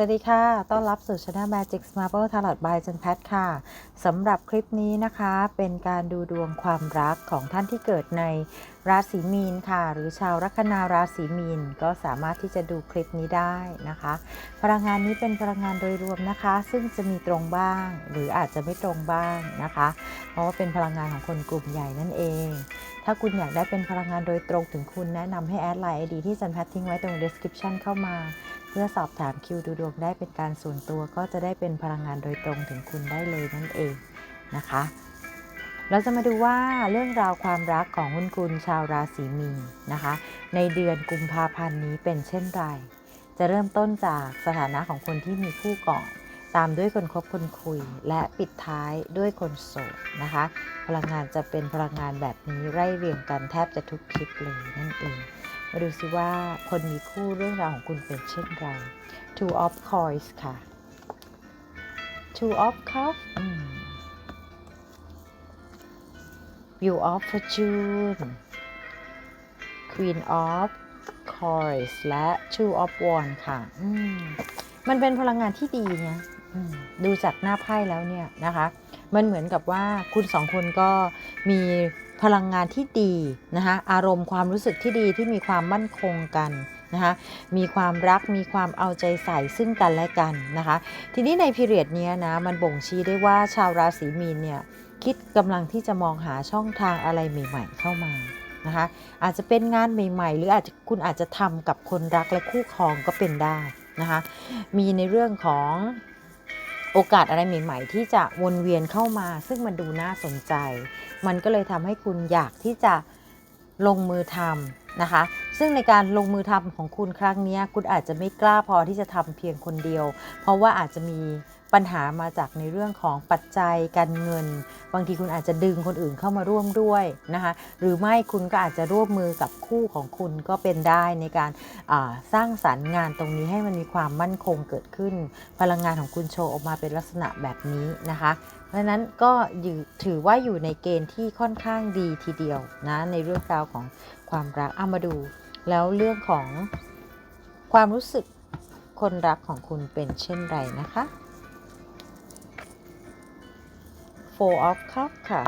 สวัสดีค่ะ ต้อนรับสู่ช anel Magic Marble Tarot by จันแพทค่ะ สำหรับคลิปนี้นะคะ เป็นการดูดวงความรักของท่านที่เกิดในราศีมีนค่ะ หรือชาวลัคนาราศีมีน ก็สามารถที่จะดูคลิปนี้ได้นะคะ พลังงานนี้เป็นพลังงานโดยรวมนะคะ ซึ่งจะมีตรงบ้าง หรืออาจจะไม่ตรงบ้างนะคะ เพราะว่าเป็นพลังงานของคนกลุ่มใหญ่นั่นเองถ้าคุณอยากได้เป็นพลังงานโดยตรงถึงคุณแนะนำให้แอดไลน์ไอดีที่จันแพททิ้งไว้ตรง description เข้ามา เพื่อสอบถามคิวดูดวงได้เป็นการส่วนตัวก็จะได้เป็นพลังงานโดยตรงถึงคุณได้เลยนั่นเองนะคะ เราจะมาดูว่าเรื่องราวความรักของคุณกุลชาวราศีมีนนะคะ ในเดือนกุมภาพันธ์นี้เป็นเช่นไร จะเริ่มต้นจากสถานะของคนที่มีคู่ก่อน ตามด้วยคนคบคนคุย และปิดท้ายด้วยคนโสดนะคะ พลังงานจะเป็นพลังงานแบบนี้ไล่เรียงกันแทบจะทุกคลิปเลยนั่นเอง มาดูซิว่าคนมีคู่เรื่องราวของคุณเป็นเช่นไร Two of Coins ค่ะ Two of Cups View of Fortune Queen of Coins และ Two of Wands ค่ะมมันเป็นพลังงานที่ดีเนะอืมดูจากหน้าไพ่แล้วเนี่ยนะคะ มันเหมือนกับว่าคุณสองคนก็มีพลังงานที่ดีนะคะอารมณ์ความรู้สึกที่ดีที่มีความมั่นคงกันนะคะมีความรักมีความเอาใจใส่ซึ่งกันและกันนะคะ ทีนี้ในพีเรียดนี้นะมันบ่งชี้ได้ว่าชาวราศีมีนเนี่ยคิดกำลังที่จะมองหาช่องทางอะไรใหม่ ๆ เข้ามานะคะอาจจะเป็นงานใหม่ ๆ หรืออาจจะคุณอาจจะทำกับคนรักและคู่ครองก็เป็นได้นะคะมีในเรื่องของ โอกาสอะไรใหม่ๆ ที่จะวนเวียนเข้ามา ซึ่งมันดูน่าสนใจ มันก็เลยทำให้คุณอยากที่จะลงมือทำนะคะ ซึ่งในการลงมือทำของคุณครั้งนี้คุณอาจจะไม่กล้าพอที่จะทำเพียงคนเดียว เพราะว่าอาจจะมี ปัญหามาจากในเรื่องของปัจจัยการเงิน บางทีคุณอาจจะดึงคนอื่นเข้ามาร่วมด้วยนะคะหรือไม่คุณก็อาจจะร่วมมือกับคู่ของคุณก็เป็นได้ในการสร้างสรรค์งานตรงนี้ให้มันมีความมั่นคงเกิดขึ้น พลังงานของคุณโชว์ออกมาเป็นลักษณะแบบนี้นะคะเพราะนั้นก็ถือว่าอยู่ในเกณฑ์ที่ค่อนข้างดีทีเดียวนะในเรื่องราวของความรักเอามาดู แล้วเรื่องของความรู้สึกคนรักของคุณเป็นเช่นไรนะคะ Four of Cups ค่ะ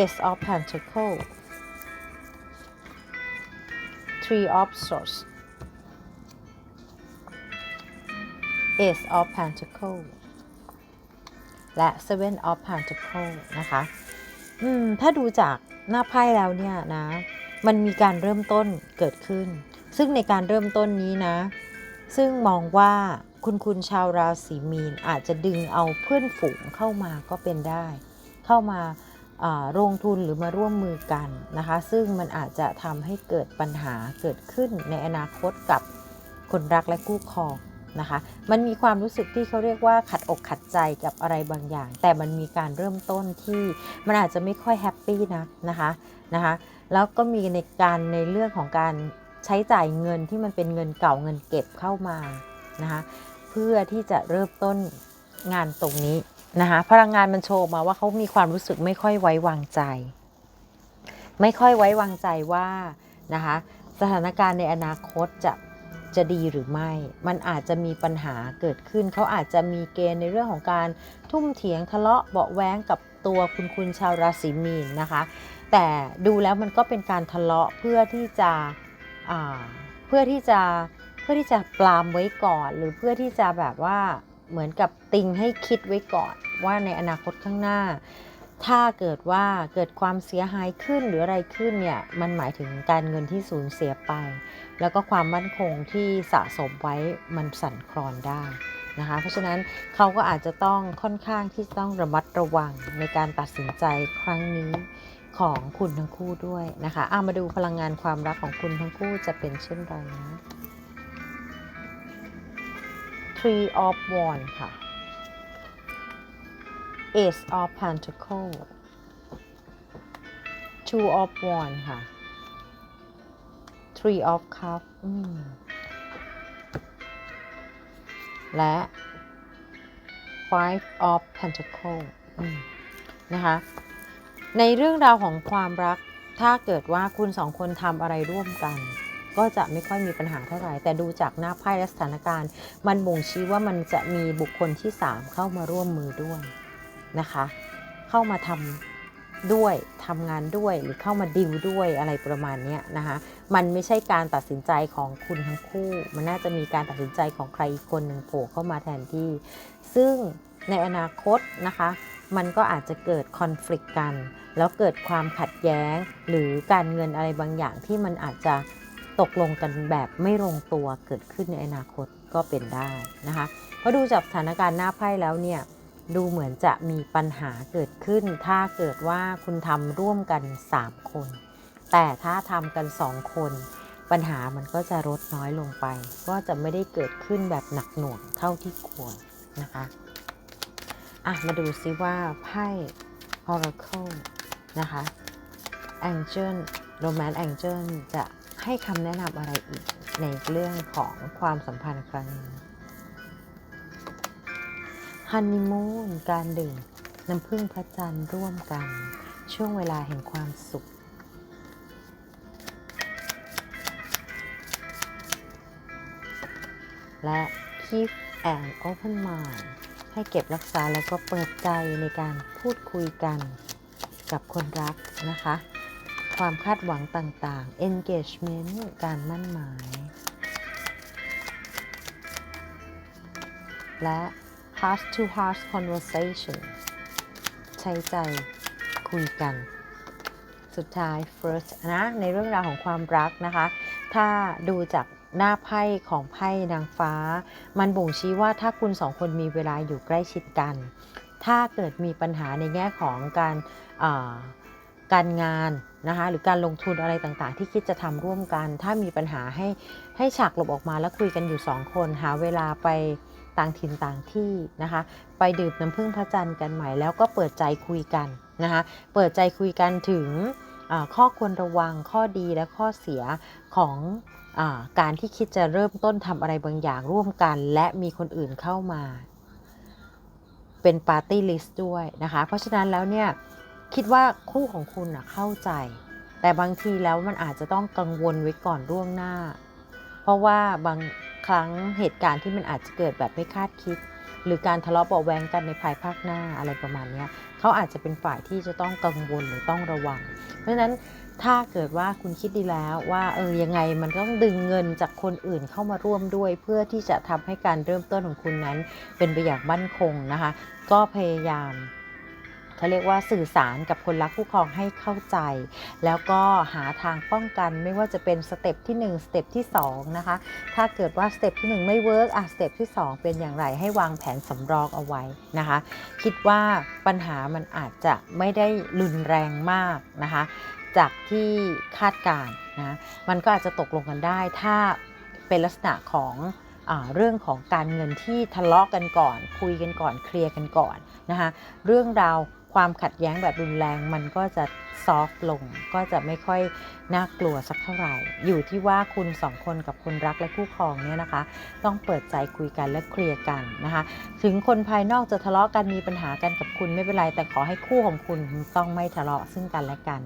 Ace of Pentacles Three of Swords Ace of Pentacles และ Seven of Pentacles นะคะ อืม ถ้าดูจากหน้าไพ่แล้วเนี่ยนะ มันมีการเริ่มต้นเกิดขึ้น ซึ่งในการเริ่มต้นนี้นะ ซึ่งมองว่า คุณคุณชาวราศีมีนอาจจะดึงเอาเพื่อนฝูงเข้ามาก็เป็นได้ เข้ามาลงทุนหรือมาร่วมมือกันนะคะ ซึ่งมันอาจจะทำให้เกิดปัญหาเกิดขึ้นในอนาคตกับคนรักและคู่ครองนะคะ มันมีความรู้สึกที่เขาเรียกว่าขัดอกขัดใจกับอะไรบางอย่าง แต่มันมีการเริ่มต้นที่มันอาจจะไม่ค่อยแฮปปี้นะนะคะนะคะแล้วก็มีในการในเรื่องของการใช้จ่ายเงินที่มันเป็นเงินเก่าเงินเก็บเข้ามานะคะ เพื่อที่จะเริ่มต้นงานตรงนี้นะคะพลังงานมันโชว์มาว่าเขามีความรู้สึกไม่ค่อยไว้วางใจ ไม่ค่อยไว้วางใจว่านะคะสถานการณ์ในอนาคตจะจะดีหรือไม่ มันอาจจะมีปัญหาเกิดขึ้น เขาอาจจะมีเกณฑ์ในเรื่องของการทุ่มเถียงทะเลาะเบาะแว้งกับตัวคุณคุณชาวราศีมีนนะคะ แต่ดูแล้วมันก็เป็นการทะเลาะเพื่อที่จะเพื่อที่จะ เพื่อที่จะปรามไว้ก่อน หรือเพื่อที่จะแบบว่าเหมือนกับติงให้คิดไว้ก่อนว่าในอนาคตข้างหน้า ถ้าเกิดว่าเกิดความเสียหายขึ้นหรืออะไรขึ้นเนี่ยมันหมายถึงการเงินที่สูญเสียไป แล้วก็ความมั่นคงที่สะสมไว้มันสั่นคลอนได้นะคะเพราะฉะนั้นเขาก็อาจจะต้องค่อนข้างที่ต้องระมัดระวังในการตัดสินใจครั้งนี้ของคุณทั้งคู่ด้วยนะคะเอามาดูพลังงานความรักของคุณทั้งคู่จะเป็นเช่นไรนะ Three of Wands ค่ะ Ace of Pentacles Two of Wands ค่ะ Three of Cups และ Five of Pentacles นะคะในเรื่องราวของความรักถ้าเกิดว่าคุณสองคนทำอะไรร่วมกัน ก็จะไม่ค่อยมีปัญหาเท่าไหร่แต่ดูจากหน้าไพ่และสถานการณ์ มันบ่งชี้ว่ามันจะมีบุคคลที่ 3 เข้ามาร่วมมือด้วยนะคะ เข้ามาทำด้วยทำงานด้วยหรือเข้ามาดิวด้วยอะไรประมาณนี้นะคะ มันไม่ใช่การตัดสินใจของคุณทั้งคู่ มันน่าจะมีการตัดสินใจของใครอีกคนหนึ่งโผล่เข้ามาแทนที่ ซึ่งในอนาคตนะคะ มันก็อาจจะเกิดคอน FLICT กัน แล้วเกิดความขัดแย้งหรือการเงินอะไรบางอย่างที่มันอาจจะ ตกลงกันแบบไม่ลงตัวเกิดขึ้นในอนาคตก็เป็นได้นะคะเพราะดูจากสถานการณ์หน้าไพ่แล้วเนี่ยดูเหมือนจะมีปัญหาเกิดขึ้น ถ้าเกิดว่าคุณทำร่วมกัน 3 คน แต่ถ้าทำกัน 2 คน ปัญหามันก็จะลดน้อยลงไป ก็จะไม่ได้เกิดขึ้นแบบหนักหน่วงเท่าที่ควรนะคะอะมาดูซิว่าไพ่ Oracle นะคะ Angel Romance Angel จะ ให้คำแนะนำอะไรอีกในเรื่องของความสัมพันธ์ครั้งนี้ฮันนีมูนการดื่มน้ำพึ่งพระจันทร์ร่วมกัน ช่วงเวลาแห่งความสุข และ keep an open mind ให้เก็บรักษาแล้วก็เปิดใจในการพูดคุยกันกับคนรักนะคะ ความคาดหวังต่างๆ engagement การมั่นหมาย และ heart to heart conversation ใช้ใจคุยกัน สุดท้าย first นะ ในเรื่องราวของความรักนะคะ ถ้าดูจากหน้าไพ่ของไพ่นางฟ้า มันบ่งชี้ว่าถ้าคุณสองคนมีเวลาอยู่ใกล้ชิดกัน ถ้าเกิดมีปัญหาในแง่ของการการงาน นะคะหรือการลงทุนอะไรต่างๆ ที่คิดจะทำร่วมกัน ถ้ามีปัญหาให้ให้ฉากหลบออกมาแล้วคุยกันอยู่สองคน หาเวลาไปต่างถิ่นต่างที่นะคะ ไปดื่มน้ำพึ่งพระจันทร์กันใหม่แล้วก็เปิดใจคุยกันนะคะเปิดใจคุยกันถึงข้อควรระวังข้อดีและข้อเสียของอการที่คิดจะเริ่มต้นทำอะไรบางอย่างร่วมกัน และมีคนอื่นเข้ามา เป็นปาร์ตี้ลิสต์ด้วยนะคะ เพราะฉะนั้นแล้วเนี่ย คิดว่าคู่ของคุณนะเข้าใจ แต่บางทีแล้วมันอาจจะต้องกังวลไว้ก่อนล่วงหน้า เพราะว่าบางครั้งเหตุการณ์ที่มันอาจจะเกิดแบบไม่คาดคิด หรือการทะเลาะเบาแวงกันในภายภาคหน้าอะไรประมาณนี้เขาอาจจะเป็นฝ่ายที่จะต้องกังวลหรือต้องระวัง เพราะฉะนั้นถ้าเกิดว่าคุณคิดดีแล้วว่าเออยังไงมันต้องดึงเงินจากคนอื่นเข้ามาร่วมด้วย เพื่อที่จะทำให้การเริ่มต้นของคุณนั้น เป็นไปอย่างมั่นคงนะคะ ก็พยายาม เขาเรียกว่าสื่อสารกับคนรักคู่ครองให้เข้าใจ แล้วก็หาทางป้องกันไม่ว่าจะเป็นสเต็ปที่ 1 สเต็ปที่ 2 นะคะ ถ้าเกิดว่าสเต็ปที่ 1 ไม่เวิร์กอะสเต็ปที่ 2 เป็นอย่างไรให้วางแผนสำรองเอาไว้นะคะ คิดว่าปัญหามันอาจจะไม่ได้รุนแรงมากนะคะ จากที่คาดการณ์นะมันก็อาจจะตกลงกันได้ ถ้าเป็นลักษณะของเรื่องของการเงินที่ทะเลาะกันก่อน คุยกันก่อนเคลียร์กันก่อนนะคะเรื่องราว ความขัดแย้งแบบรุนแรงมันก็จะซอฟลง ก็จะไม่ค่อยน่ากลัวสักเท่าไหร่ อยู่ที่ว่าคุณสองคนกับคนรักและคู่ครองเนี่ยนะคะ ต้องเปิดใจคุยกันและเคลียร์กันนะคะ ถึงคนภายนอกจะทะเลาะกันมีปัญหากันกับคุณไม่เป็นไร แต่ขอให้คู่ของคุณต้องไม่ทะเลาะซึ่งกันและกัน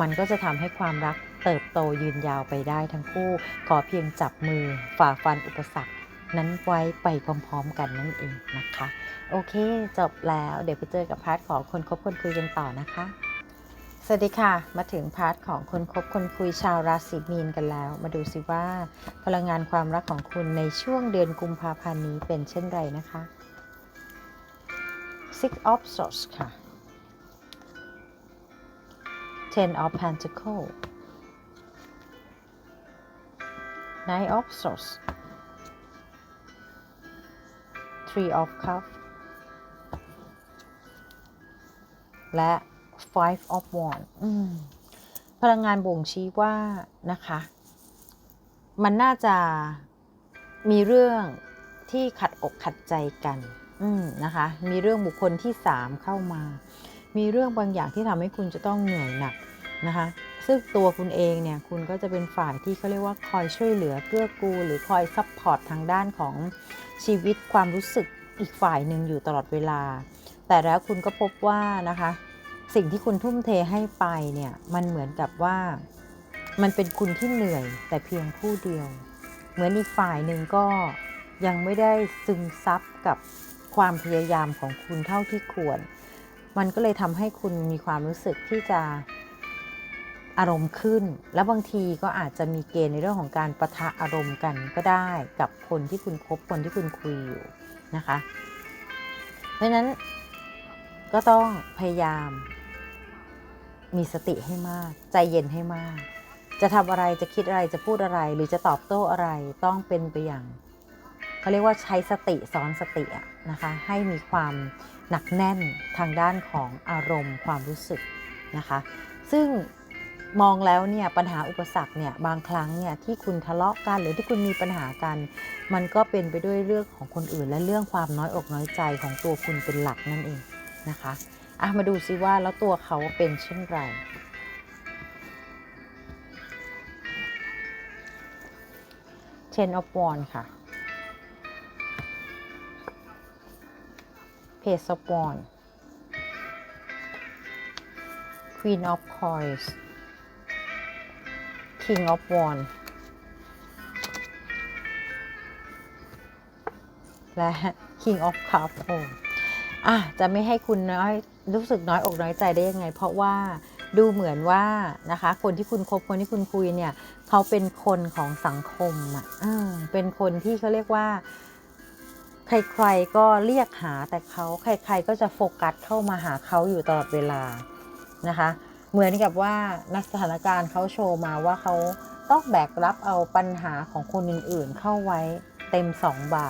มันก็จะทำให้ความรักเติบโตยืนยาวไปได้ทั้งคู่ ขอเพียงจับมือฝ่าฟันอุปสรรค นั้นไว้ไปพร้อมๆ กันนั่นเองนะคะ โอเค จบแล้วเดี๋ยวไปเจอกับพาร์ทของคนคบคนคุยกันต่อนะคะ สวัสดีค่ะ มาถึงพาร์ทของคนคบคนคุยชาวราศีมีนกันแล้ว มาดูสิว่า พลังงานความรักของคุณในช่วงเดือนกุมภาพันธ์นี้เป็นเช่นไรนะคะ Six of Swords ค่ะ Ten of Pentacles Nine of Swords Three of Cups และ Five of Wands พลังงานบ่งชี้ว่านะคะ มันน่าจะมีเรื่องที่ขัดอกขัดใจกันนะคะ มีเรื่องบุคคลที่3เข้ามา มีเรื่องบางอย่างที่ทำให้คุณจะต้องเหนื่อยหนัก นะคะซึ่งตัวคุณเองเนี่ยคุณก็จะเป็นฝ่ายที่เขาเรียกว่าคอยช่วยเหลือเกื้อกูลหรือคอยซัพพอร์ตทางด้านของชีวิตความรู้สึกอีกฝ่ายหนึ่งอยู่ตลอดเวลา แต่แล้วคุณก็พบว่านะคะสิ่งที่คุณทุ่มเทให้ไปเนี่ยมันเหมือนกับว่ามันเป็นคุณที่เหนื่อยแต่เพียงผู้เดียว เหมือนอีกฝ่ายหนึ่งก็ยังไม่ได้ซึมซับกับความพยายามของคุณเท่าที่ควร มันก็เลยทำให้คุณมีความรู้สึกที่จะ อารมณ์ขึ้น และบางทีก็อาจจะมีเกณฑ์ในเรื่องของการประทะอารมณ์กันก็ได้กับคนที่คุณคบคนที่คุณคุยอยู่นะคะ เพราะนั้นก็ต้องพยายาม มีสติให้มาก ใจเย็นให้มาก จะทำอะไรจะคิดอะไรจะพูดอะไร หรือจะตอบโต้อะไรต้องเป็นไปอย่างเขาเรียกว่าใช้สติซ้อนสติอะนะคะให้มีความหนักแน่นทางด้านของอารมณ์ความรู้สึกนะคะ ซึ่ง มองแล้วเนี่ยปัญหาอุปสรรคเนี่ยบางครั้งเนี่ยที่คุณทะเลาะกันหรือที่คุณมีปัญหากัน มันก็เป็นไปด้วยเรื่องของคนอื่น และเรื่องความน้อยอกน้อยใจของตัวคุณเป็นหลักนั่นเองนะคะอะมาดูซิว่าแล้วตัวเขาเป็นเช่นไร Ten of Wands ค่ะ Page of Wands Queen of Coins King of Wands และ King of Cups โอ้อะจะไม่ให้คุณน้อยรู้สึกน้อยอกน้อยใจได้ยังไง เพราะว่าดูเหมือนว่านะคะ คนที่คุณคบคนที่คุณคุยเนี่ยเขาเป็นคนของสังคมอะเออเป็นคนที่เขาเรียกว่า ใครๆก็เรียกหาแต่เขาใคร ๆ ก็จะโฟกัสเข้ามาหาเขาอยู่ตลอดเวลานะคะ เหมือนกับว่านักสถานการณ์เขาโชว์มาว่าเขาต้องแบกรับเอาปัญหาของคนอื่นๆ เข้าไว้เต็มสองบ่า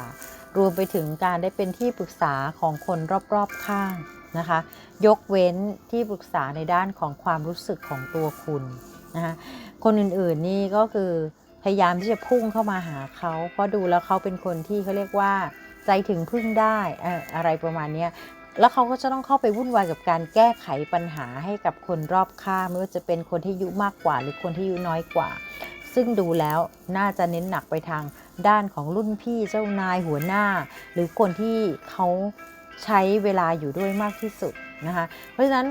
รวมไปถึงการได้เป็นที่ปรึกษาของคนรอบๆข้างนะคะ ยกเว้นที่ปรึกษาในด้านของความรู้สึกของตัวคุณนะคะคนอื่นๆนี่ก็คือพยายามที่จะพุ่งเข้ามาหาเขาเพราะดูแล้วเขาเป็นคนที่เขาเรียกว่าใจถึงพึ่งได้อะไรประมาณนี้ แล้วเขาก็จะต้องเข้าไปวุ่นวายกับการแก้ไขปัญหาให้กับคนรอบข้างไม่ว่าจะเป็นคนที่อายุมากกว่า หรือคนที่อายุน้อยกว่า ซึ่งดูแล้วน่าจะเน้นหนักไปทางด้านของรุ่นพี่เจ้านายหัวหน้า หรือคนที่เขาใช้เวลาอยู่ด้วยมากที่สุดนะคะเพราะฉะนั้น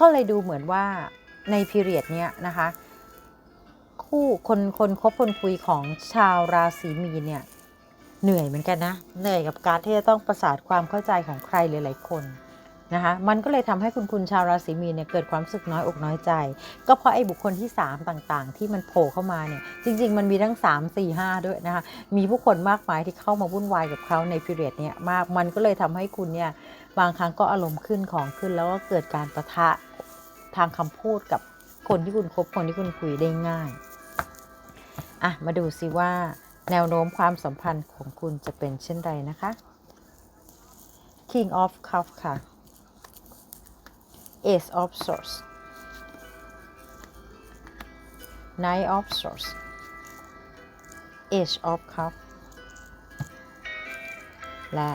ก็เลยดูเหมือนว่าในพีเรียดเนี้ยนะคะ คู่คนคนคบคนคุยของชาวราศีมีนเนี่ย เหนื่อยเหมือนกันนะ เหนื่อยกับการที่จะต้องประสานความเข้าใจของใครหลายๆคนนะคะมันก็เลยทำให้คุณคุณชาวราศีมีนเนี่ยเกิดความรู้สึกน้อยอกน้อยใจ ก็เพราะไอ้บุคคลที่ 3 ต่างๆ ที่มันโผล่เข้ามาเนี่ยจริง ๆ มันมีทั้ง 3 4 5 ด้วยนะคะมีผู้คนมากมายที่เข้ามาวุ่นวายกับเขาในพีเรียดเนี้ยมากมันก็เลยทำให้คุณเนี่ยบางครั้งก็อารมณ์ขึ้นของขึ้น แล้วก็เกิดการประทะทางคำพูดกับคนที่คุณคบคนที่คุณคุยได้ง่ายอะมาดูซิว่า แนวโน้มความสัมพันธ์ของคุณจะเป็นเช่นไรนะคะ King of Cups ค่ะ Ace of Swords Knight of Swords Age of Cups และ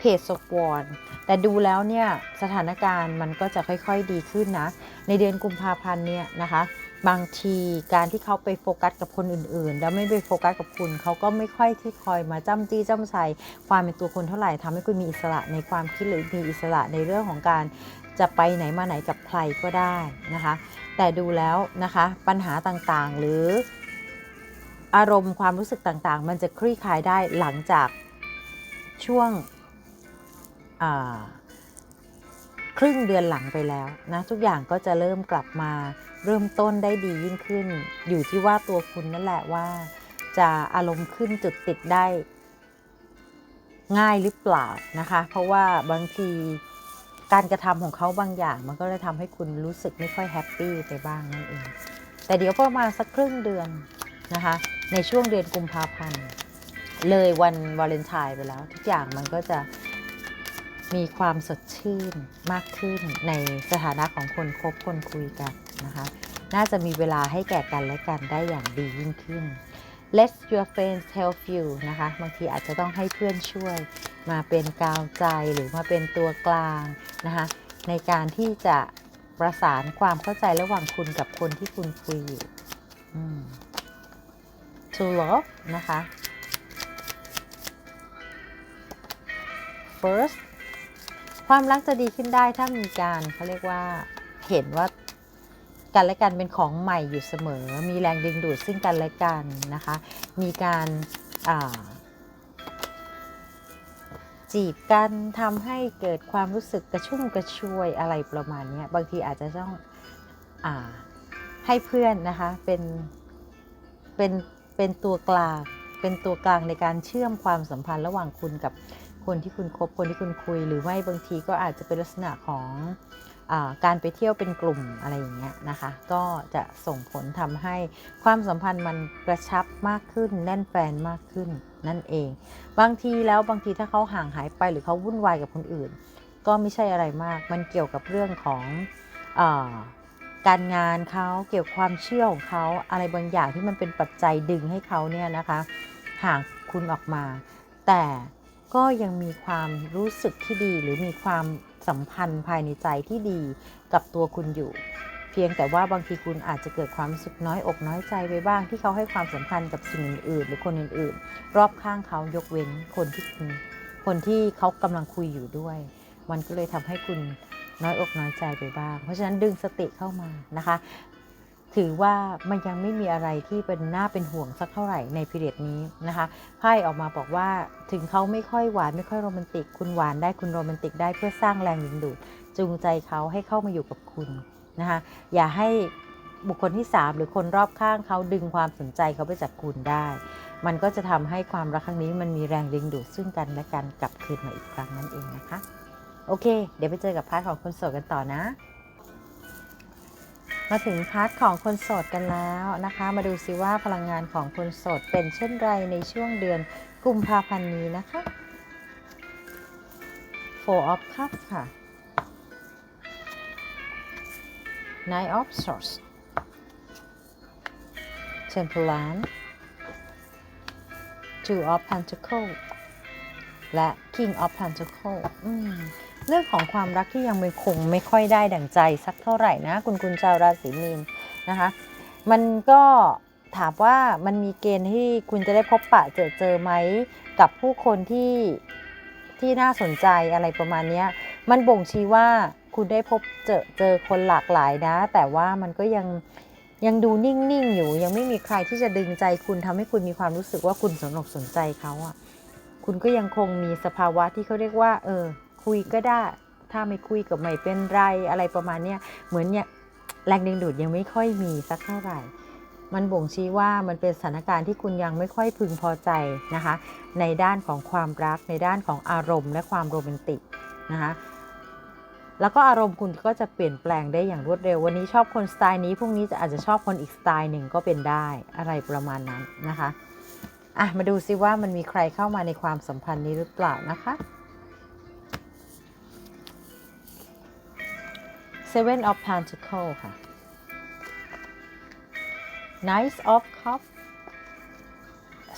Page of Wands แต่ดูแล้วเนี่ย สถานการณ์มันก็จะค่อยๆดีขึ้นนะ ในเดือนกุมภาพันธ์เนี่ยนะคะ บางทีการที่เขาไปโฟกัสกับคนอื่นๆ แล้วไม่ไปโฟกัสกับคุณ เขาก็ไม่ค่อยที่คอยมาจ้ำจี้จ้ำใส่ความเป็นตัวคนเท่าไหร่ทำให้คุณมีอิสระในความคิดหรือมีอิสระในเรื่องของการจะไปไหนมาไหนกับใครก็ได้นะคะ แต่ดูแล้วนะคะปัญหาต่างๆ หรืออารมณ์ความรู้สึกต่างๆ มันจะคลี่คลายได้หลังจากช่วงอ่า ครึ่งเดือนหลังไปแล้วนะทุกอย่างก็จะเริ่มกลับมาเริ่มต้นได้ดียิ่งขึ้น อยู่ที่ว่าตัวคุณนั่นแหละว่า จะอารมณ์ขึ้นจุดติดได้ ง่ายหรือเปล่านะคะ เพราะว่าบางทีการกระทำของเขาบางอย่าง มันก็เลยทำให้คุณรู้สึกไม่ค่อยแฮปปี้ไปบ้างนั่นเอง แต่เดี๋ยวประมาณสักครึ่งเดือนนะคะ ในช่วงเดือนกุมภาพันธ์เลยวันวาเลนไทน์ไปแล้ว ทุกอย่างมันก็จะ มีความสดชื่นมากขึ้นในสถานะของคนคบคนคุยกันนะคะ น่าจะมีเวลาให้แก่กันและกันได้อย่างดียิ่งขึ้น Let your friends help you นะคะ บางทีอาจจะต้องให้เพื่อนช่วย มาเป็นกาวใจหรือมาเป็นตัวกลางนะคะ ในการที่จะประสานความเข้าใจระหว่างคุณกับคนที่คุณคุยอยู่ to love นะคะ first ความรักจะดีขึ้นได้ถ้ามีการเขาเรียกว่าเห็นว่ากันและกันเป็นของใหม่อยู่เสมอ มีแรงดึงดูดซึ่งกันและกันนะคะ มีการจีบกันทำให้เกิดความรู้สึกกระชุ่มกระชวยอะไรประมาณนี้บางทีอาจจะต้องอให้เพื่อนนะคะเป็นเป็นเป็นตัวกลางเป็นตัวกลางในการเชื่อมความสัมพันธ์ระหว่างคุณกับ คนที่คุณคบคนที่คุณคุย หรือไม่บางทีก็อาจจะเป็นลักษณะของอการไปเที่ยวเป็นกลุ่มอะไรอย่างเงี้ยนะคะ ก็จะส่งผลทำให้ความสัมพันธ์มันกระชับมากขึ้น แน่นแฟนมากขึ้นนั่นเอง บางทีแล้วบางทีถ้าเขาห่างหายไปหรือเขาวุ่นวายกับคนอื่น ก็ไม่ใช่อะไรมาก มันเกี่ยวกับเรื่องของอการงานเขาเกี่ยวกับความเชื่อของเขาอะไรบางอย่างที่มันเป็นปัจจัยดึงให้เขาเนี่ยนะคะห่างคุณออกมา แต่ ก็ยังมีความรู้สึกที่ดี หรือมีความสัมพันธ์ภายในใจที่ดีกับตัวคุณอยู่ เพียงแต่ว่าบางทีคุณอาจจะเกิดความรู้สึกน้อยอกน้อยใจไปบ้าง ที่เขาให้ความสำคัญกับสิ่งอื่นๆ หรือคนอื่นๆ รอบข้างเขายกเว้นคนที่คุณคนที่เขากำลังคุยอยู่ด้วย มันก็เลยทำให้คุณน้อยอกน้อยใจไปบ้าง เพราะฉะนั้นดึงสติเข้ามานะคะ ถือว่ามันยังไม่มีอะไรที่เป็นน่าเป็นห่วงสักเท่าไหร่ในพีเรียดนี้นะคะไพ่ออกมาบอกว่าถึงเขาไม่ค่อยหวานไม่ค่อยโรแมนติก คุณหวานได้คุณโรแมนติกได้เพื่อสร้างแรงดึงดูดจูงใจเขาให้เข้ามาอยู่กับคุณนะคะอย่าให้บุคคลที่ 3 หรือคนรอบข้างเขาดึงความสนใจเขาไปจากคุณได้ มันก็จะทำให้ความรักครั้งนี้มันมีแรงดึงดูดซึ่งกันและกันกลับคืนมาอีกครั้งนั่นเองนะคะ โอเค เดี๋ยวไปเจอกับพาร์ทของคนโสดกันต่อนะ มาถึงพาร์ทของคนโสดกันแล้วนะคะ มาดูซิว่าพลังงานของคนโสดเป็นเช่นไรในช่วงเดือนกุมภาพันธ์นี้นะคะ Four of Cups ค่ะ Nine of Swords Temperance Two of Pentacles และ King of Pentacles เรื่องของความรักที่ยังไม่คงไม่ค่อยได้ดั่งใจสักเท่าไหร่นะ คุณคุณชาวราศีมีนนะคะ มันก็ถามว่ามันมีเกณฑ์ที่คุณจะได้พบปะเจอเจอไหมกับผู้คนที่ที่น่าสนใจอะไรประมาณนี้มันบ่งชี้ว่าคุณได้พบเจอเจอคนหลากหลายนะ แต่ว่ามันก็ยังยังดูนิ่งๆอยู่ ยังไม่มีใครที่จะดึงใจคุณทำให้คุณมีความรู้สึกว่าคุณสนอกสนใจเขาอะคุณก็ยังคงมีสภาวะที่เขาเรียกว่า เออ คุยก็ได้ ถ้าไม่คุยก็ไม่เป็นไรอะไรประมาณเนี้ยเหมือนเนี่ยแรงดึงดูดยังไม่ค่อยมีสักเท่าไหร่ มันบ่งชี้ว่ามันเป็นสถานการณ์ที่คุณยังไม่ค่อยพึงพอใจนะคะ ในด้านของความรัก ในด้านของอารมณ์ และความโรแมนติกนะคะแล้วก็อารมณ์คุณก็จะเปลี่ยนแปลงได้อย่างรวดเร็ว วันนี้ชอบคนสไตล์นี้พรุ่งนี้จะอาจจะชอบคนอีกสไตล์หนึ่งก็เป็นได้อะไรประมาณนั้นนะคะอะมาดูซิว่ามันมีใครเข้ามาในความสัมพันธ์นี้หรือเปล่านะคะ Seven of Pentacles ค่ะ Knight of Cups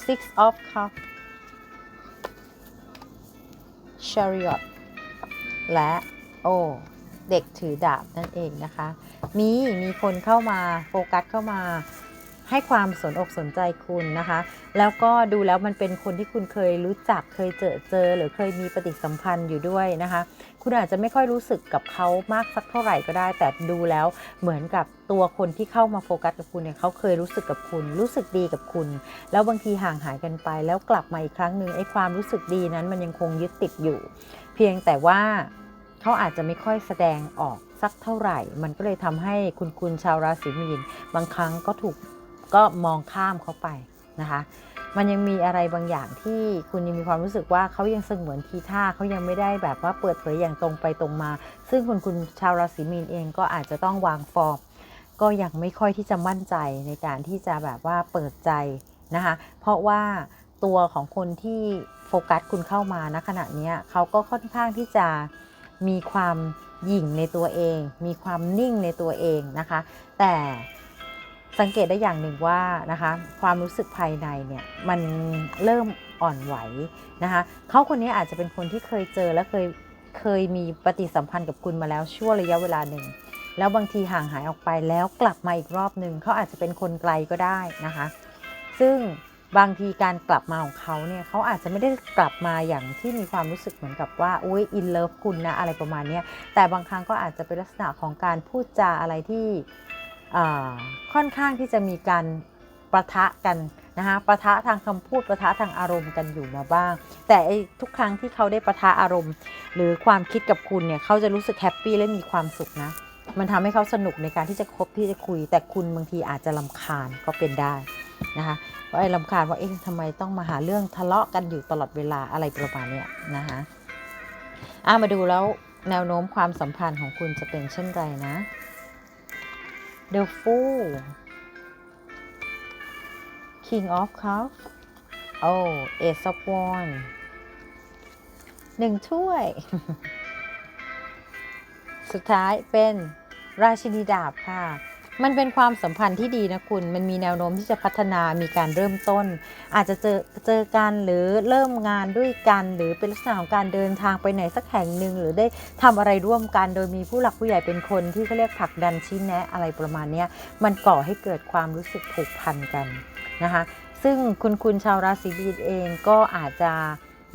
Six of Cups Chariot และ โอ้เด็กถือดาบนั่นเองนะคะ มีมีคนเข้ามาโฟกัสเข้ามาให้ความสนอกสนใจคุณนะคะ แล้วก็ดูแล้วมันเป็นคนที่คุณเคยรู้จักเคยเจอเจอ หรือเคยมีปฏิสัมพันธ์อยู่ด้วยนะคะ คุณอาจจะไม่ค่อยรู้สึกกับเขามากสักเท่าไหร่ก็ได้ แต่ดูแล้วเหมือนกับตัวคนที่เข้ามาโฟกัสกับคุณเนี่ยเขาเคยรู้สึกกับคุณ รู้สึกดีกับคุณ แล้วบางทีห่างหายกันไป แล้วกลับมาอีกครั้งหนึ่งไอ้ความรู้สึกดีนั้นมันยังคงยึดติดอยู่ เพียงแต่ว่าเขาอาจจะไม่ค่อยแสดงออกสักเท่าไหร่ มันก็เลยทำให้คุณคุณชาวราศีมีนบางครั้งก็ถูกก็มองข้ามเขาไปนะคะ มันยังมีอะไรบางอย่างที่คุณยังมีความรู้สึกว่าเขายังสงวนทีท่าเขายังไม่ได้แบบว่าเปิดเผยอย่างตรงไปตรงมา ซึ่งคุณคุณชาวราศีมีนเองก็อาจจะต้องวางฟอร์มก็ยังไม่ค่อยที่จะมั่นใจในการที่จะแบบว่าเปิดใจนะคะเพราะว่าตัวของคนที่โฟกัสคุณเข้ามาณขณะนี้เขาก็ค่อนข้างที่จะมีความหยิ่งในตัวเอง มีความนิ่งในตัวเองนะคะ แต่ สังเกตได้อย่างหนึ่งว่านะคะความรู้สึกภายในเนี่ยมันเริ่มอ่อนไหวนะคะเขาคนนี้อาจจะเป็นคนที่เคยเจอและเคยเคยมีปฏิสัมพันธ์กับคุณมาแล้วช่วระยะเวลาหนึ่ง แล้วบางทีห่างหายออกไปแล้วกลับมาอีกรอบหนึ่งเขาอาจจะเป็นคนไกลก็ได้นะคะ ซึ่งบางทีการกลับมาของเขาเนี่ยเขาอาจจะไม่ได้กลับมาอย่างที่มีความรู้สึกเหมือนกับว่าอุ้ยอินเลิฟคุณนะอะไรประมาณนี้แต่บางครั้งก็อาจจะเป็นลักษณะของการพูดจาอะไรที่ ค่อนข้างที่จะมีการประทะกันนะคะประทะทางคำพูดประทะทางอารมณ์กันอยู่มาบ้าง แต่ทุกครั้งที่เขาได้ประทะอารมณ์ หรือความคิดกับคุณเนี่ยเขาจะรู้สึกแฮปปี้และมีความสุขนะมันทำให้เขาสนุกในการที่จะคบที่จะคุย แต่คุณบางทีอาจจะลำคาญก็เป็นได้นะคะเพราไอ้ลำคาญว่าเอ๊ะทำไมต้องมาหาเรื่องทะเลาะกันอยู่ตลอดเวลาอะไรประมาณเนี้ยนะคะอะมาดูแล้วแนวโน้มความสัมพันธ์ของคุณจะเป็นเช่นไรนะ The Fool King of Cups Oh Ace of Wands หนึ่งถ้วย สุดท้ายเป็นราชินีดาบค่ะ มันเป็นความสัมพันธ์ที่ดีนะคุณ มันมีแนวโน้มที่จะพัฒนา มีการเริ่มต้น อาจจะเจอเจอกันหรือเริ่มงานด้วยกัน หรือเป็นลักษณะของการเดินทางไปไหนสักแห่งหนึ่งหรือได้ทำอะไรร่วมกัน โดยมีผู้หลักผู้ใหญ่เป็นคนที่เขาเรียกผลักดันชี้แนะอะไรประมาณนี้มันก่อให้เกิดความรู้สึกผูกพันกันนะคะซึ่งคุณคุณชาวราศีมีนเองก็อาจจะ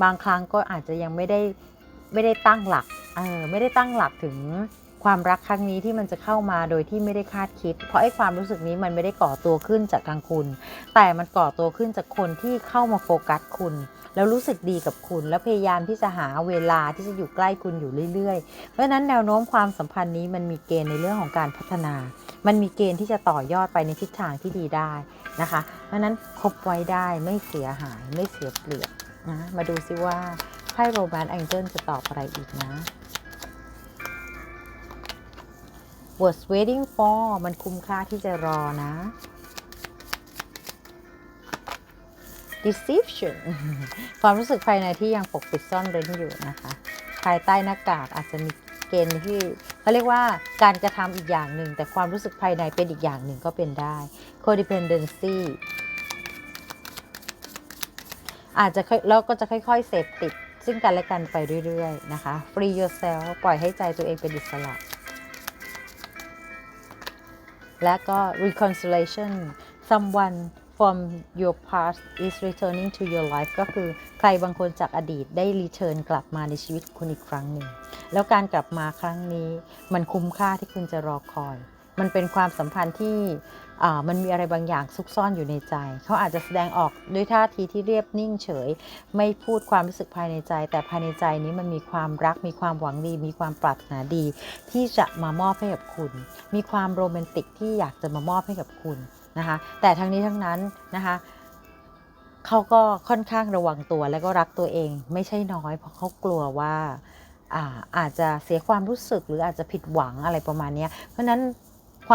บางครั้งก็อาจจะยังไม่ได้ไม่ได้ตั้งหลักเออไม่ได้ตั้งหลักถึง ความรักครั้งนี้ที่มันจะเข้ามาโดยที่ไม่ได้คาดคิด เพราะไอ้ความรู้สึกนี้มันไม่ได้ก่อตัวขึ้นจากทางคุณ แต่มันก่อตัวขึ้นจากคนที่เข้ามาโฟกัสคุณ แล้วรู้สึกดีกับคุณ แล้วพยายามที่จะหาเวลาที่จะอยู่ใกล้คุณอยู่เรื่อยๆ เพราะฉะนั้นแนวโน้มความสัมพันธ์นี้มันมีเกณฑ์ในเรื่องของการพัฒนา มันมีเกณฑ์ที่จะต่อยอดไปในทิศทางที่ดีได้นะคะ เพราะนั้นคบไว้ได้ไม่เสียหายไม่เสียเปรียบนะมาดูซิว่าไพ่โรแมนต์แองเจิลจะตอบอะไรอีกนะ was waiting for มันคุ้มค่าที่จะรอนะ deception ความรู้สึกภายในที่ยังปกปิดซ่อนเร้นอยู่นะคะ ภายใต้หน้ากากอาจจะมีเกณฑ์ที่เขาเรียกว่าการกระทำอีกอย่างหนึ่ง แต่ความรู้สึกภายในเป็นอีกอย่างหนึ่งก็เป็นได้ codependency อาจจะแล้วก็จะค่อยๆ เสพติด ซึ่งกันและกันไปเรื่อยๆ นะคะ free yourself ปล่อยให้ใจตัวเองเป็นอิสระ และก็ reconciliation someone from your past is returning to your life ก็คือใครบางคนจากอดีตได้ return กลับมาในชีวิตคุณอีกครั้งหนึ่ง แล้วการกลับมาครั้งนี้มันคุ้มค่าที่คุณจะรอคอย มันเป็นความสัมพันธ์ที่อ่ามันมีอะไรบางอย่างซุกซ่อนอยู่ในใจ เขาอาจจะแสดงออกด้วยท่าทีที่เรียบนิ่งเฉย ไม่พูดความรู้สึกภายในใจ แต่ภายในใจนี้มันมีความรัก มีความหวังดี มีความปรารถนาดี ที่จะมามอบให้กับคุณ มีความโรแมนติกที่อยากจะมามอบให้กับคุณนะคะ แต่ทั้งนี้ทั้งนั้นนะคะเขาก็ค่อนข้างระวังตัวและก็รักตัวเอง ไม่ใช่น้อย เพราะเขากลัวว่าอาอาจจะเสียความรู้สึกหรืออาจจะผิดหวังอะไรประมาณนี้เพราะนั้น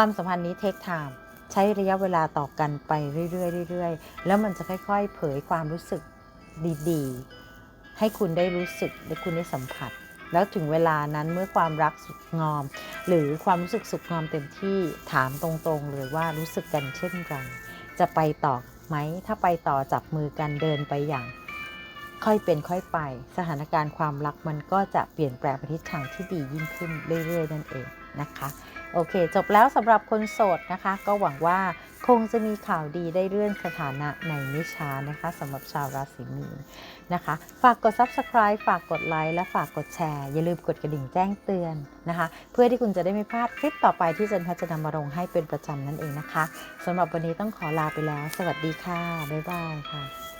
ความสัมพันธ์นี้เทคไทม์ใช้ระยะเวลาต่อกันไปเรื่อยๆเรื่อยๆ แล้วมันจะค่อยๆ เผยความรู้สึกดีๆ ให้คุณได้รู้สึกและคุณได้สัมผัส แล้วถึงเวลานั้นเมื่อความรักสุขงอม หรือความรู้สึกสุขงอมเต็มที่ถามตรงๆเลยว่ารู้สึกกันเช่นไรจะไปต่อไหมถ้าไปต่อจับมือกันเดินไปอย่าง ค่อยเป็นค่อยไป สถานการณ์ความรักมันก็จะเปลี่ยนแปลงไปทิศทางที่ดียิ่งขึ้นเรื่อยๆนั่นเองนะคะ โอเค จบแล้วสำหรับคนโสดนะคะ ก็หวังว่าคงจะมีข่าวดีได้เลื่อนสถานะในไม่ช้านะคะสำหรับชาวราศีมีนนะคะ ฝากกด subscribe ฝากกดไลค์และฝากกดแชร์ อย่าลืมกดกระดิ่งแจ้งเตือนนะคะ เพื่อที่คุณจะได้ไม่พลาดคลิปต่อไปที่เจนพัชจะนำมาลงให้เป็นประจำนั่นเองนะคะสำหรับวันนี้ต้องขอลาไปแล้ว สวัสดีค่ะ บ๊ายบายค่ะ